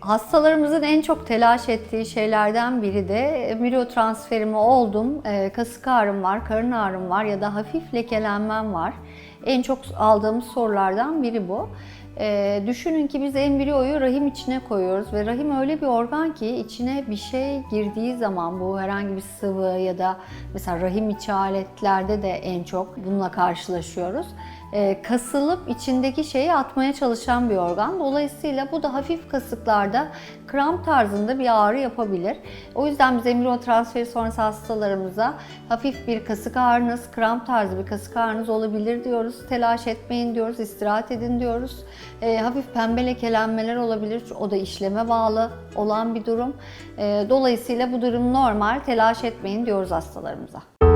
Hastalarımızın en çok telaş ettiği şeylerden biri de embriyo transferimi oldum, e, kasık ağrım var, karın ağrım var ya da hafif lekelenmem var. En çok aldığımız sorulardan biri bu. E, düşünün ki biz embriyoyu rahim içine koyuyoruz ve rahim öyle bir organ ki içine bir şey girdiği zaman bu herhangi bir sıvı ya da mesela rahim içi aletlerde de en çok bununla karşılaşıyoruz. E, kasılıp içindeki şeyi atmaya çalışan bir organ. Dolayısıyla bu da hafif kasıklarda kramp tarzında bir ağrı yapabilir. O yüzden biz embriyo transferi sonrası hastalarımıza hafif bir kasık ağrınız, kramp tarzı bir kasık ağrınız olabilir diyoruz. Telaş etmeyin diyoruz, istirahat edin diyoruz. E, hafif pembe lekelenmeler olabilir. O da işleme bağlı olan bir durum. E, dolayısıyla bu durum normal. Telaş etmeyin diyoruz hastalarımıza.